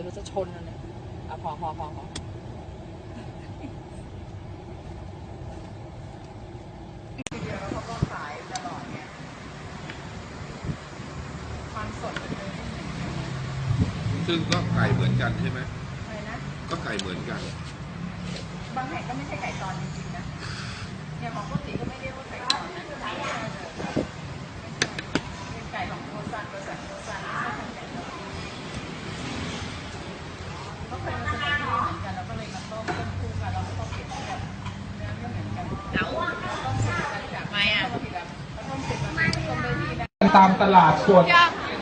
ฉันรู้จะชนแล้วเนี่ยอะพอพอพอพอเขาก็ขายตลอดเนี่ยความสดมันเลยซึ่งก็ไก่เหมือนกันใช่ไหมอะไรนะ ก็ไก่เหมือนกัน บางแห่งก็ไม่ใช่ไก่ตอนจริงๆนะ อย่างของพวกสีก็ไม่เรียกว่าไก่ตอนนะเป็นไก่ของโคซันบริษัทโคซันไม่ใช่ไก่ตอนก็เคยมาซื้อที่นี่เหมือนกันแล้วก็เลยมาต้มต้มคู่กันแล้วก็ต้มเผ็ดแบบเนื้อก็เหมือนกันเอาต้มเผ็ดกันจากไม่อะต้มเผ็ดแบบต้มเผ็ดแบบต้มได้ที่นะ ตามตลาดสด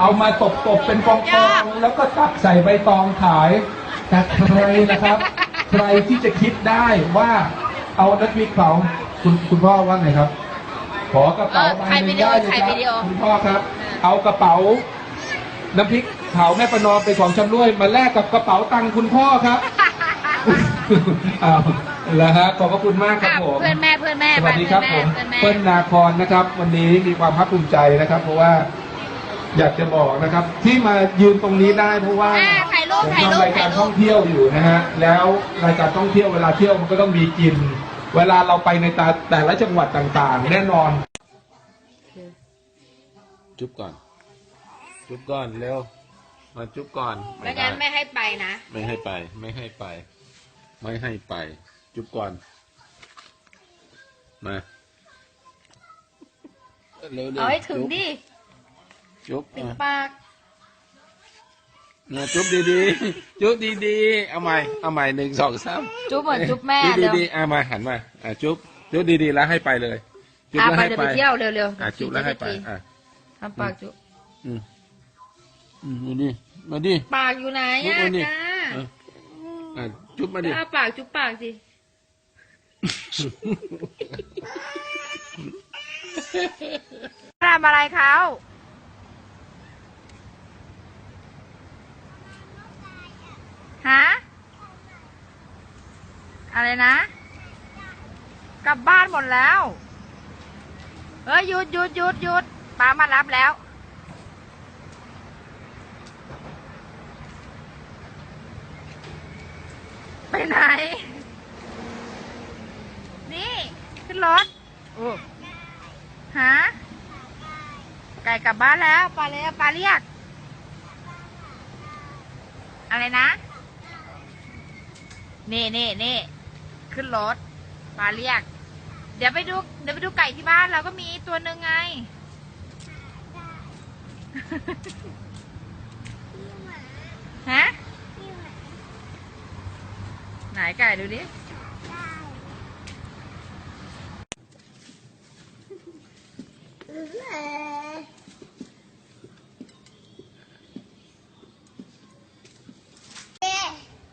เอามาตบตบๆเป็นฟองๆแล้วก็ตักใส่ใบตองขายแต่ใครนะครับ ใครที่จะคิดได้ว่าเอาน้ำพริกเผาคุณคุณพ่อว่าไงครับ ขอกระเป๋าเออใบถ่ายหวินึ่งดีโอได้เลยถ่ายครัวิดีโอบคุณพ่อครับ เอากระเป๋า น้ำพริกเผาแม่ประนอมเป็นของชำร่วย มาแลกกับกระเป๋าตังค์คุณพ่อครับอ้าวแล้วฮะขอบพระคุณมากครับผมเพื่อนแม่เพื่ อนแม่สวัสดีครับผมเพื่อนแม่เปิ้ลนาคอนนะครับ วันนี้มีความภาคภูมิใจนะครับ เพราะว่าอยากจะบอกนะครับ ที่มายืนตรงนี้ได้เพราะว่าอ่าถ่ายรูปผมถ่ายรูปทำรายการถ่ายรูปท่องเที่ยวอยู่นะฮะแล้วรายการท่องเที่ยวเวลาเที่ยวมันก็ต้องมีกิน เวลาเราไปในแต่แต่ละจังหวัดต่างๆ แน่นอน จุ๊บก่อน จุ๊บก่อนเร็วมาจุ๊บก่อนไม่งั้นไม่ให้ไปนะ ไม่ให้ไป ไม่ให้ไป ไม่ให้ไป จุ๊บก่อน มาเร็วๆเอาให้ถึงจุ๊บดิจุ๊บถึงอะปากมาจุ๊บดีๆ จุ๊บดีๆ เอาใหม่เอาใหม่หนึ่งสองสามจุ๊บเหมือนจุ๊บแม่จุ๊บเร็วดีๆเอามาหันมาอะจุ๊บจุ๊บดีๆแล้วให้ไปเลย จุ๊บอะแล้วไปให้จะไปไปเที่ยวเร็วๆอะจุ๊บแล้วให้ไปอะทำปากจุ๊บอืมอืมมาดิมาดิ ปากอยู่ไหนจุ๊บอะมาดิ จ้าเอออะจุ๊บมาดิจ้าปากจุ๊บปากสิ ทำอะไรเขาฮะอะไรนะ กลับบ้านหมดแล้วเฮ้ยหยุดหยุดหยุดหยุดป้ามารับแล้ว ไปไหน นี่ ขึ้นรถ ฮะไก่กลับบ้านแล้วปลาเลยปลาเรียก อะไรนะ นี่นี่นี่ขึ้นรถปลาเรียก เดี๋ยวไปดู เดี๋ยวไปดูไก่ที่บ้านเราก็มีตัวหนึ่งไงฮะไหนไก่ดูดิ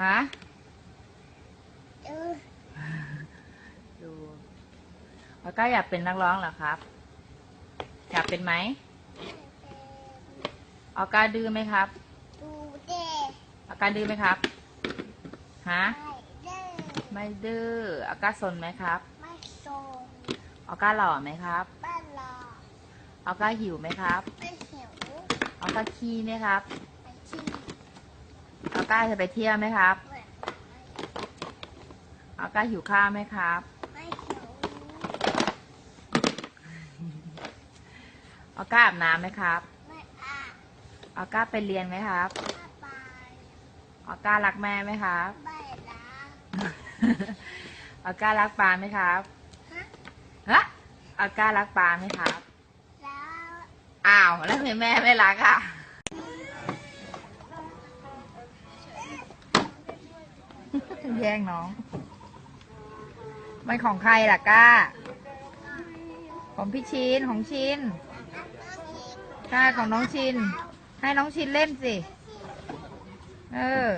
ฮะ ดู แล้วก็อยากเป็นนักร้องเหรอครับ อยากเป็นไหมออกาดื้อไหมครับอากาดื้อไหมครับ ฮะ ไม่ดื้ออากาสนไหมครับอากาหล่อไหมครับอากาหิวไหมครับอากาขี้ไหมครับอากาจะไปเที่ยวไหมครับอากาหิวข้าวไหมครับ อากาอาบน้ำไหมครับอากาไปเรียนไหมครับอาการักแม่ไหมครับอาการักปลาไหมครับฮะอาการักปลาไหมครับอ้าว แล้วทำไมแม่ไม่รักอะ แย่งน้อง มันของใครล่ะก้า ของพี่ชินของชิน ใช่ของน้องชิน ให้น้องชินเล่นสิ เออ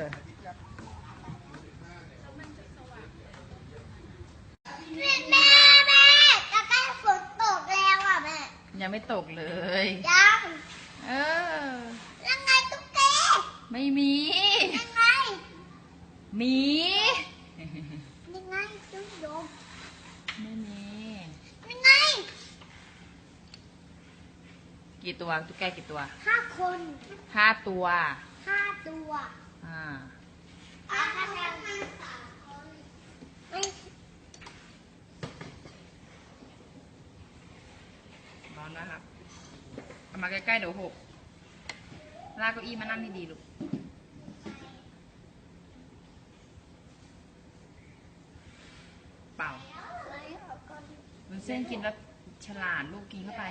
แม่แม่แม่จะใกล้ฝนตกแล้วอะแม่ยังไม่ตกเลย ยังเออ ยังไงตุ๊กแกไม่มี ยังไงมี ยังไงจุ๊บโยมไม่มี ยังไง กี่ตัวตุ๊กแกกี่ตัวห้าคนห้าตัวห้าตัวอ่าอ่าถ้าแทนมาสามคนไม่ร้อนนะครับเอามาใกล้ๆเดี๋ยวหกลากเก้าอี้มานั่งดีๆลูกเปล่าไม่เอาก่อนวุ้นเส้นกินแล้วฉลาดลูกกินเข้าไป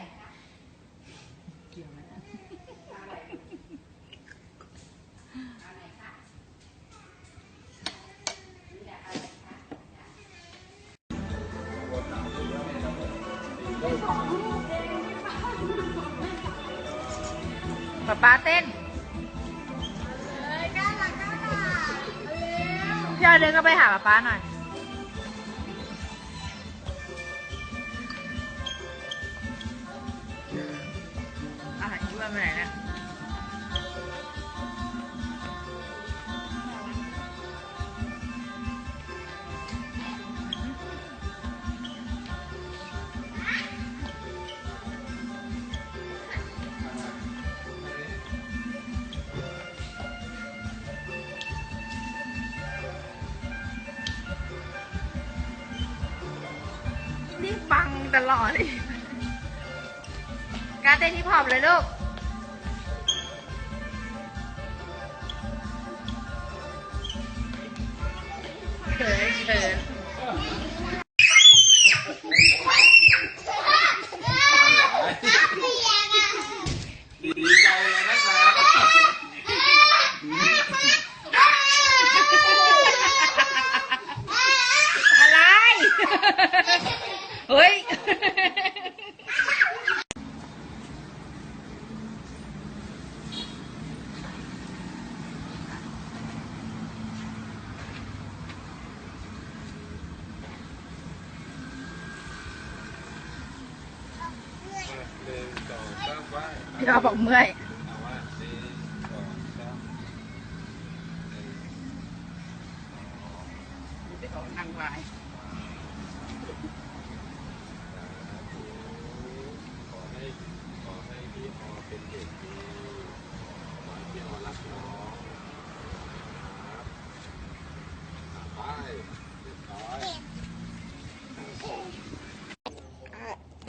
เกี่ยวไหมป๊าป๊าเต้นเอ้ยน่ารักน่ารักเอาเร็วพี่เอาเดินก็ไปหาป๊าป๊าหน่อย ตลอดเลยการเต้นที่พอบเลยลูก พี่เราบอกเมื่อยเอาว่าหนึ่งสองสามหนึ่งนั่งไว้ขอให้ขอให้พี่ออเป็นเด็กดีขอให้พี่ออรักน้องครับไปเรียบร้อย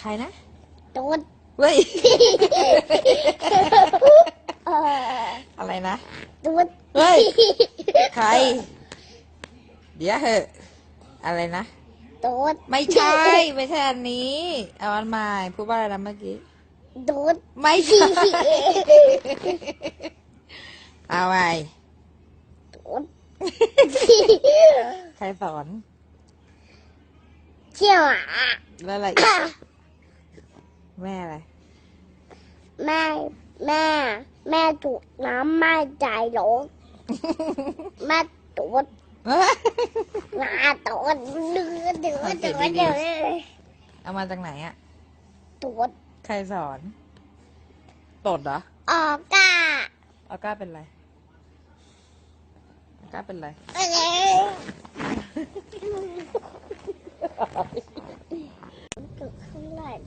ใครนะโดน เว้ยเอออะไรนะโดนเฮ้ย ใคร เดี๋ยวเหอะอะไรนะโดนไม่ใช่ ไม่ใช่อันนี้ เอาอันใหม่พูดว่าอะไรนะเมื่อกี้โดนไม่ใช่ เอาใหม่โดนใครสอน เชี่ยวอะ แล้วอะไรอีก แม่อะไร แม่แม่ แม่ถูกน้ำไม่ใจหลงแม่ตูดงาตูดเดือดเดือดเดือดเดือดเอามาจากไหนอะตูดใครสอนตดเหรอออกกาอาก้าเป็นไรอาก้าเป็นไรเอ้ยจุด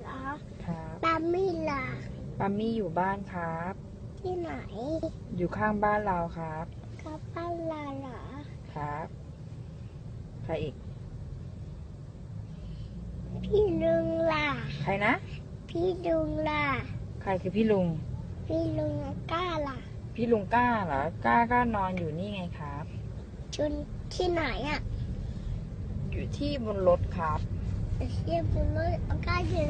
ข้างไหนล่ะครับปามี่ล่ะปัมมี่อยู่บ้านครับ ที่ไหนอยู่ข้างบ้านเราครับ กับป้าลาเหรอครับ ใครอีก พี่ลุงล่ะ ใครนะ พี่ลุงล่ะ ใครคือพี่ลุง พี่ลุงก้าล่ะ พี่ลุงกล้าเหรอกล้าก็นอนอยู่นี่ไงครับ ชุนที่ไหนอะ อยู่ที่บนรถครับ เทียบบุญรถก้าที่